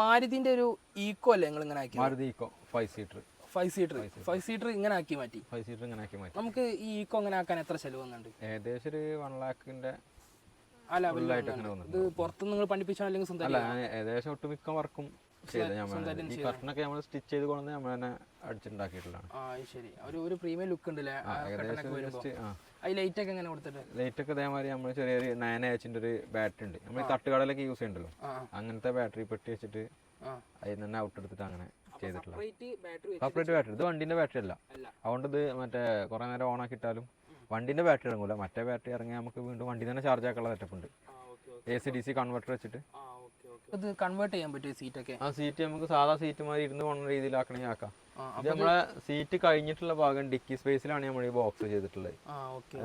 മാരുതിന്റെ ഒരു ഈക്കോ അല്ലേ നിങ്ങൾ ഇങ്ങനെ ആക്കി Maruti Eeco five seater five seater five seater ഇങ്ങനെ ആക്കി മാറ്റി. ഫൈവ് സീറ്റർ ഇങ്ങനെ ആക്കി മാറ്റി. നമുക്ക് ഈ ഈക്കോ ഇങ്ങനെ ആക്കാൻ എത്ര ചെലവ് വന്നുണ്ട് ഏകദേശം ഒരു വൺ ലാക്കിന്റെ ആ വന്നിട്ടുണ്ട്. ഇത് പുറത്ത് നിങ്ങൾ പഠിപ്പിച്ചാൽ അല്ലെങ്കിൽ സ്വന്തം ഏകദേശം ഒട്ടുമിക്ക വർക്കും ചെയ്ത് നമ്മൾ ഈ കർട്ടനൊക്കെ നമ്മൾ സ്റ്റിച്ച് ചെയ്ത് കൊണ്ടുവന്ന് നമ്മൾ തന്നെ അടിച്ചുണ്ടാക്കിയിട്ടുള്ളതാണ് ശരി. ഒരു ഒരു പ്രീമിയം ലുക്ക് ഉണ്ടല്ലേ? ലൈറ്റ് ഒക്കെ എങ്ങനെ കൊടുത്തിട്ട്? ലൈറ്റ് ഒക്കെ ഇതേമാതിരി നമ്മൾ ചെറിയൊരു നയൻ എച്ചിന്റെ ഒരു ബാറ്ററി ഉണ്ട്. നമ്മൾ തട്ടുകടയിലൊക്കെ യൂസ് ചെയ്യണ്ടല്ലോ? അങ്ങനത്തെ ബാറ്ററി പെട്ടി വെച്ചിട്ട് അതിൽ തന്നെ ഔട്ട് എടുത്തിട്ട് അങ്ങനെ ചെയ്തിട്ടുള്ള സെപ്പറേറ്റ് ബാറ്ററി ഇത് വണ്ടിന്റെ ബാറ്ററി അല്ല. അതുകൊണ്ട് ഇത് മറ്റേ കുറെ നേരം ഓൺ ആക്കിയിട്ടാലും വണ്ടിന്റെ ബാറ്ററി ഇറങ്ങൂല. മറ്റേ ബാറ്ററി ഇറങ്ങിയാൽ നമുക്ക് വീണ്ടും വണ്ടി തന്നെ ചാർജ് ആക്കാനുള്ള സെറ്റപ്പ് ഉണ്ട്. A C D C converter വെച്ചിട്ട് ഇത് കൺവേർട്ട് ചെയ്യാൻ പറ്റും സീറ്റൊക്കെ ആ സീറ്റ് നമുക്ക് സാധാ സീറ്റ് മാതിരി ഇരുന്ന് പോകുന്ന രീതിയിലാക്കണമെങ്കിൽ ആക്കാം. ഇത് നമ്മളെ സീറ്റ് കഴിഞ്ഞിട്ടുള്ള ഭാഗം ഡിക്കി സ്പേസിലാണ് നമ്മൾ ഈ ബോക്സ് ചെയ്തിട്ടുള്ളത്.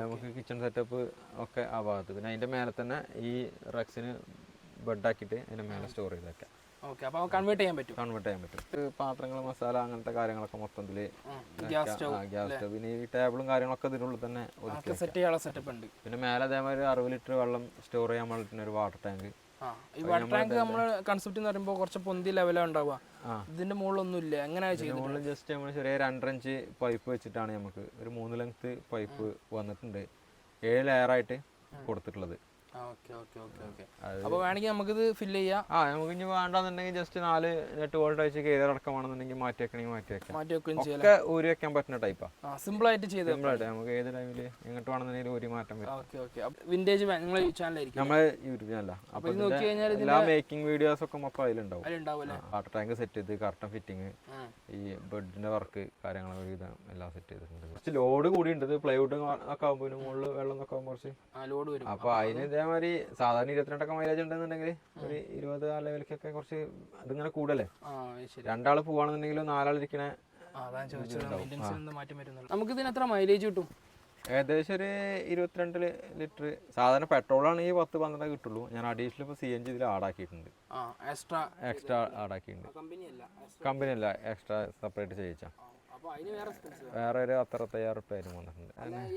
നമുക്ക് കിച്ചൺ സെറ്റപ്പ് ഒക്കെ ആ ഭാഗത്ത്. പിന്നെ അതിന്റെ മേലെ തന്നെ ഈ റക്സിന് ബെഡാക്കിയിട്ട് അതിന്റെ മേലെ സ്റ്റോർ ചെയ്ത് വെക്കാം. ഓക്കെ അപ്പോൾ കൺവേർട്ട് ചെയ്യാൻ പറ്റും. കൺവേർട്ട് ചെയ്യാൻ പറ്റും. പാത്രങ്ങൾ മസാല അങ്ങനത്തെ കാര്യങ്ങളൊക്കെ മൊത്തത്തിൽ ഗ്യാസ് സ്റ്റവ് പിന്നെ ഈ ടേബിളും കാര്യങ്ങളൊക്കെ ഇതിനുള്ളിൽ തന്നെ സെറ്റ് ചെയ്യാനുള്ള സെറ്റപ്പ് ഉണ്ട്. പിന്നെ മേലെ അതേമാതിരി അറുപത് ലിറ്റർ വെള്ളം സ്റ്റോർ ചെയ്യാൻ വേണ്ടിയിട്ട് ഒരു വാട്ടർ ടാങ്ക് ഈ വാട്ടർ ടാങ്ക് നമ്മൾ കൺസെപ്റ്റ് എന്ന് പറയുമ്പോൾ കുറച്ച് പൊന്തി ലെവലാണ് ഉണ്ടാവുക. ഇതിന്റെ മുകളിലൊന്നും ഇല്ല. എങ്ങനെയാ ചെയ്യുന്നത് ജസ്റ്റ് നമ്മൾ ചെറിയ രണ്ടര ഇഞ്ച് പൈപ്പ് വെച്ചിട്ടാണ് നമുക്ക് ഒരു മൂന്ന് ലെങ്ത് പൈപ്പ് വന്നിട്ടുണ്ട്. ഏഴ് ലെയറായിട്ട് കൊടുത്തിട്ടുള്ളത്. അപ്പോൾ വേണമെങ്കിൽ നമുക്കിത് ഫില്ല് ചെയ്യാം. ആ നമുക്ക് ഇനി വേണ്ടെന്നുണ്ടെങ്കിൽ ജസ്റ്റ് നാല് നെറ്റ് വോൾട്ട് വെച്ച് കയറി അടക്കമാണെന്നുണ്ടെങ്കിൽ മാറ്റി വെക്കണമെങ്കിൽ മാറ്റി വെക്കാം. മാറ്റി വെക്കുകയും ചെയ്യാം ഒക്കെ ഊരി വെക്കാൻ പറ്റുന്ന ടൈപ്പാ സിമ്പിൾ ആയിട്ട് ചെയ്ത് സിമ്പിളായിട്ട് നമുക്ക് ഏത് ടൈമിൽ എങ്ങോട്ട് വേണമെന്നുണ്ടെങ്കിൽ ഒരു മാറ്റം വരും ഓക്കെ ഓക്കെ. വിന്റേജ് നിങ്ങളെ ചാനലായിരിക്കും നമ്മളെ യൂട്യൂബ് ചാനല അപ്പൊ ഇത് നോക്കി കഴിഞ്ഞാൽ എല്ലാ മേക്കിംഗ് വീഡിയോസ് ഒക്കെ മൊത്തം അതിലുണ്ടാവും. അതിലുണ്ടാവുമല്ലേ വാട്ടർ ടാങ്ക് സെറ്റ് ചെയ്ത് കറക്റ്റ് ഫിറ്റിംഗ് ഈ ബെഡിന്റെ വർക്ക് കാര്യങ്ങളൊക്കെ എല്ലാം സെറ്റ് ചെയ്തിട്ടുണ്ട്. കുറച്ച് ലോഡ് കൂടി ഉണ്ട് പ്ലൈവുഡ് ഒക്കെ ആകുമ്പോൾ മുകളിൽ വെള്ളം ഒക്കെ ആകുമ്പോൾ കുറച്ച് ആ ലോഡ് വരും. അപ്പൊ അതിന് ഇതേമാതിരി സാധാരണ ഇരുപത്തിരണ്ടൊക്കെ മൈലേജ് ഉണ്ടെന്നുണ്ടെങ്കിൽ ഒരു ഇരുപത് ആ ലെവലിലേക്കൊക്കെ കുറച്ച് അതിങ്ങനെ കൂടല്ലേ? രണ്ടാൾ പോവാണെന്നുണ്ടെങ്കിലും നാലാൾ ഇരിക്കണ നമുക്ക് ഇതിന് എത്ര മൈലേജ് കിട്ടും? ഏകദേശം ഒരു ഇരുപത്തിരണ്ട് ലിറ്റർ. സാധാരണ പെട്രോൾ ആണെങ്കിൽ പത്ത് പന്ത്രണ്ട് കിട്ടുള്ളൂ. ഞാൻ അഡീഷണൽ ഇപ്പോൾ സി എൻ ജി ഇതിൽ ആഡാക്കിയിട്ടുണ്ട് എക്സ്ട്രാ എക്സ്ട്രാ ആഡാക്കിയിട്ടുണ്ട് കമ്പനി അല്ല എക്സ്ട്രാ സെപ്പറേറ്റ് ചെയ്യിച്ചാ. അപ്പോൾ അതിന് വേറെ ഒരു അറുപത്തയ്യായിരം റുപ്യ ആയിരുന്നു വന്നിട്ടുണ്ട്.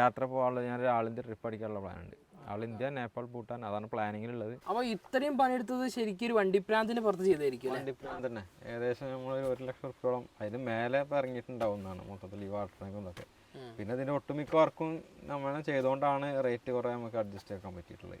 യാത്ര പോകാനുള്ള ഞാൻ ഒരു ഇന്ത്യ ട്രിപ്പ് അടിക്കാനുള്ള പ്ലാൻ ഉണ്ട്. ആൾ ഇന്ത്യ നേപ്പാൾ ഭൂട്ടാൻ അതാണ് പ്ലാനിങ്ങിലുള്ളത് അപ്പോൾ ഇത്രയും പണിയെടുത്തത് ശരിക്കും ഒരു വണ്ടിപ്രാന്തിന് പുറത്ത് ചെയ്തായിരിക്കും വണ്ടിപ്രാന്ത് തന്നെ. ഏകദേശം നമ്മൾ ഒരു ലക്ഷം റുപ്യോളം അതിന് മേലെ ഇറങ്ങിയിട്ടുണ്ടാവുന്നതാണ് ഇറങ്ങിയിട്ടുണ്ടാവും എന്നാണ് മൊത്തത്തിൽ ഈ വാട്ടർ ടാങ്കും ഇതൊക്കെ. പിന്നെ ഇതിന്റെ ഒട്ടുമിക്ക വർക്കും നമ്മൾ ചെയ്തുകൊണ്ടാണ് റേറ്റ് കുറേ നമുക്ക് അഡ്ജസ്റ്റ് ആക്കാൻ പറ്റിയിട്ടുള്ളത്.